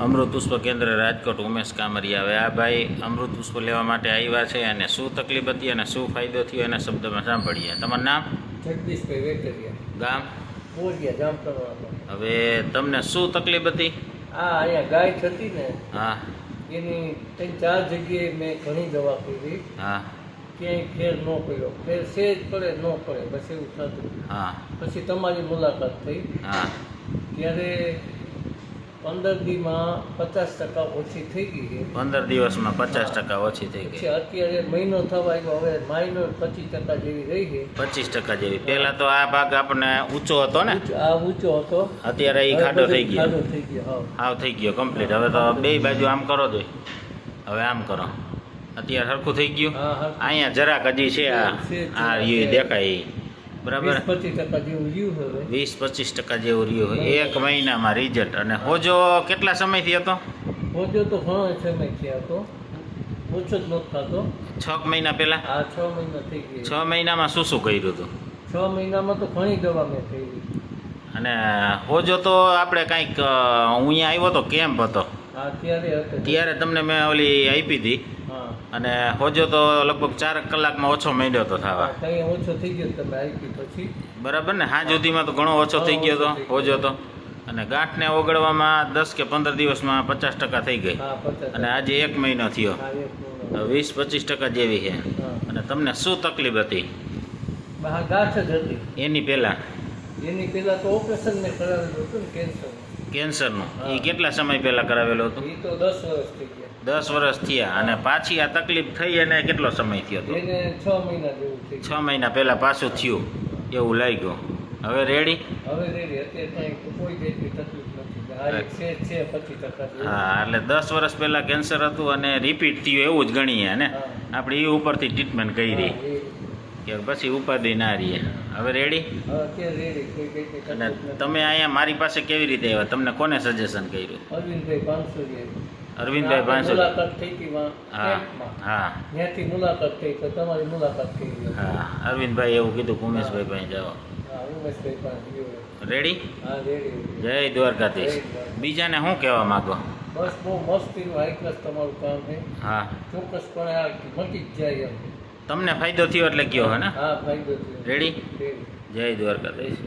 અમૃત પુષ્પ કેન્દ્ર રાજકોટ ઉમેશ કામરિયા હવે આ ભાઈ અમૃત પુષ્પ લેવા માટે આવ્યા છે અને શું તકલીફ હતી અને શું ફાયદો થયો એના શબ્દમાં સાંભળીએ. તમારું નામ? જગદીશભાઈ વેકરિયા ગામ? બોરિયા જામકરવાળા હવે તમને શું તકલીફ હતી? આ અહીંયા ગાય થતી ને હા. એની ત્રણ ચાર જગ્યાએ મેં ઘણી દવા કરી હા. ક્યાંય ફેર ન પડ્યો. ફેર સેજ પડે ન પડે. બસ એવું થતું. હા. પછી તમારી મુલાકાત થઈ. હા. ત્યારે પંદર દીમાં પચાસ ટકા ઓછી થઈ ગઈ છે. પંદર દિવસમાં પચાસ ટકા ઓછી થઈ ગઈ. અત્યારે મહિનો થવા આવ્યો હવે મહિનો પચીસ ટકા જેવી રહી છે. પચીસ ટકા જેવી. પહેલા તો આ ભાગ આપણને ઊંચો હતો ને? આ ઊંચો હતો. અત્યારે એ ખાડો થઈ ગયો. ખાડો થઈ ગયો હાવ થઈ ગયો કમ્પ્લીટ હવે તો બે બાજુ આમ કરો જોઈ હવે આમ કરો. અત્યારે સરખું થઈ ગયું? હા હા અહીંયા જરાક હજી છે આ. આ દેખાય. બરાબર. વીસ પચીસ ટકા જેવું રહ્યું હોય. એક મહિનામાં રિઝલ્ટ અને હોજો કેટલા સમયથી હતો? હોજો તો ઘણો સમય થયા હતો. ઓછો જ નહોતો થતો. છ મહિના પહેલા? આ છ મહિના થઈ ગયા. છ મહિનામાં શું શું કર્યું હતું? છ મહિનામાં તો ઘણી દવા મેં કરી. અને હોજો તો આપણે કાંઈક હું અહીંયા આવ્યો તો કેમ્પ હતો. અત્યારે ત્યારે તમને મેં ઓલી આપી હતી. હા અને હોજો તો લગભગ ચાર કલાકમાં ઓછો માંડ્યો તો થવા. ઓછો થઈ ગયો તમે પછી બરાબર ને? હાજ સુધીમાં તો ઘણો ઓછો થઈ ગયો હતો હોજો તો. અને ગાંઠને ઓગળવામાં દસ કે પંદર દિવસમાં પચાસ ટકા થઈ ગઈ. અને આજે એક મહિનો થયો. હા. તો વીસ પચીસ ટકા જેવી છે. અને તમને શું તકલીફ હતી? ગાંઠ જ હતી. એની પહેલાં? એની પહેલાં તો ઓપરેશન મેં કરાવેલું હતું ને કેન્સર કેન્સરનું? એ કેટલા સમય પહેલાં કરાવેલું હતું? એ તો દસ વર્ષ થઈ ગયા. દસ વર્ષ થયા. અને પાછી આ તકલીફ થઈ અને કેટલો સમય થયો હતો એને છ મહિના જેવું છ મહિના પહેલાં પાછું થયું. એવું લાગ્યું. હવે રેડી હવે રેડી અત્યારે કોઈ જાતની તકલીફ. હા એટલે દસ વર્ષ પહેલાં કેન્સર હતું અને રિપીટ થયું એવું જ ગણીએ ને? આપણે એ ઉપરથી ટ્રીટમેન્ટ કરી. હા, એ- કે પછી ઉપાધિ ના રહીએ હવે રેડી અને તમે અહીંયા મારી પાસે કેવી રીતે આવ્યા? તમને કોને સજેશન કર્યું? અરવિંદભાઈ પાંચસો અરવિંદભાઈ મુલાકાત થઈ હતી હા હા. ત્યાંથી મુલાકાત થઈ તો તમારી મુલાકાત થઈ હા અરવિંદભાઈ એવું કીધું ઉમેશભાઈ પાસે જાઓ. રેડી જય દ્વારકાધીશ. બીજાને શું કહેવા માગો? બસ બહુ મસ્તીનું હાઈ ક્લાસ તમારું કામ છે. હા. ચોક્કસપણે આ મટી જ જાય એમ. તમને ફાયદો થયો એટલે કયો હે ને? રેડી જય દ્વારકાધીશ.